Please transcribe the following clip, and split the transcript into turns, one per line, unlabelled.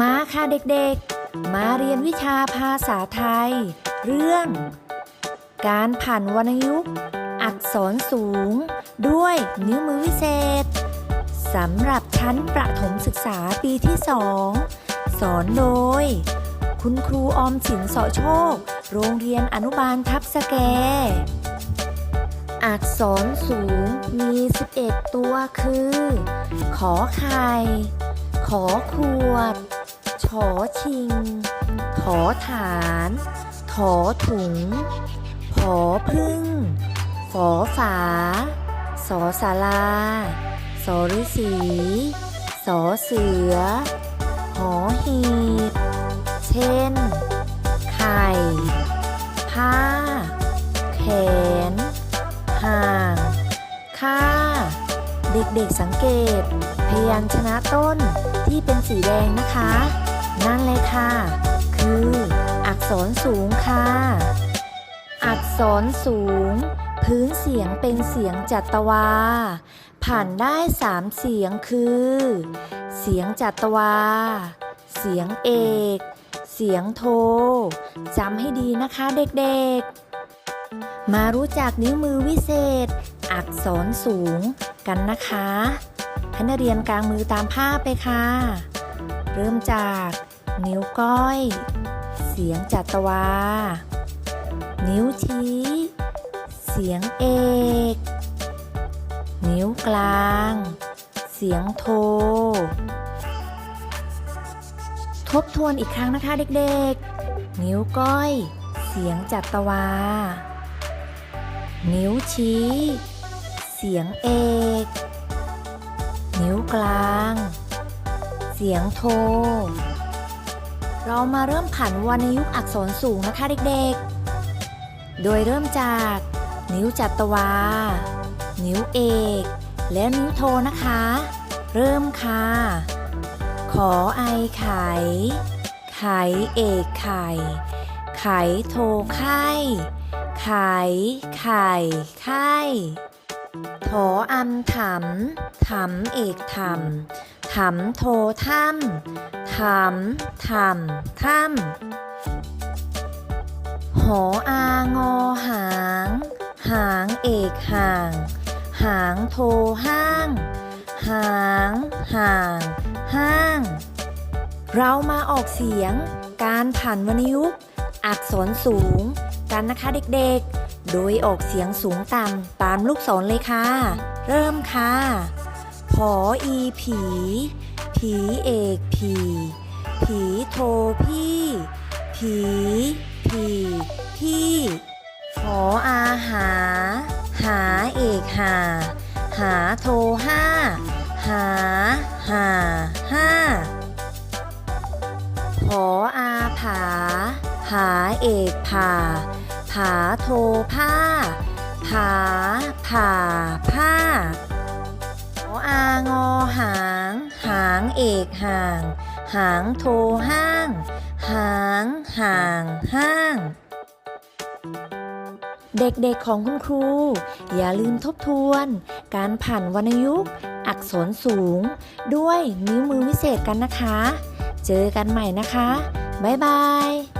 มาค่ะเด็กๆ มาเรียนวิชาภาษาไทย เรื่อง การผ่านวรรณยุกต์อักษรสูง ด้วยนิ้วมือวิเศษสำหรับชั้นประถมศึกษาปีที่สองสอนโดย คุณครูออมสินเสาะโชค โรงเรียนอนุบาลทับสแก อักษรสูงมี 11 ตัวคือ ขอไข่ ขอขวดชอชิงขอฐาน ถอถุง ผอพึ่ง ฝอฝา สอสาราสอฤษีสอเสือ หอหีบ เช่น ไข่ ผ้า แขน ห่าง ค่า เด็กๆสังเกต พยัญชนะต้น ที่เป็นสีแดงนะคะ นั่นเลยค่ะ คือ อักษรสูงค่ะ อักษรสูง พื้นเสียงเป็นเสียงจัตวา ผ่านได้สามเสียงคือ เสียงจัตวา เสียงเอก เสียงโทจำให้ดีนะคะเด็กๆมารู้จักนิ้วมือวิเศษ อักษรสูงกันนะคะ ให้นักเรียนกลางมือตามภาพไปค่ะ เริ่มจากนิ้วก้อย เสียงจัตวา นิ้วชี้ เสียงเอก นิ้วกลาง เสียงโท ทบทวนอีกครั้งนะคะเด็กๆ นิ้วก้อย เสียงจัตวา นิ้วชี้ เสียงเอก กลาง เสียงโท เรามาเริ่มผันวรรณยุกต์อักษรสูงนะคะเด็กๆ โดยเริ่มจาก นิ้วจัตวา นิ้วเอก และนิ้วโทนะคะ เริ่มค่ะ ขอไอไข่ ไข่เอกไข่ ไข่โทไข่ ไข่ไข่ไข่ ถออันถำถำเอกถำถำโทถ้ำถำถำถ้ำหออางอหาง หางเอกห่าง หางโทห้าง หางห่างห้าง เรามาออกเสียงการผ่านวรรณยุกต์อักษรสูงกันนะคะเด็กๆ โดยออกเสียงสูงต่ำตามลูกศรเลยค่ะ เริ่มค่ะผออีผี ผีเอกผี ผีโทพี่ ผีผีพี่หออาหา หาเอกหา หาโทห้า หาหาห้าผออาผาผาเอกผา ผาโทผ้า ผาผ่าผ้าออางอหาง หางเอกห่าง หางโทห้าง หางห่างห้างเด็กๆของคุณครู อย่าลืมทบทวน การผ่านวรรณยุกต์ อักษรสูง ด้วยนิ้วมือวิเศษกันนะคะ เจอกันใหม่นะคะ บ๊ายบาย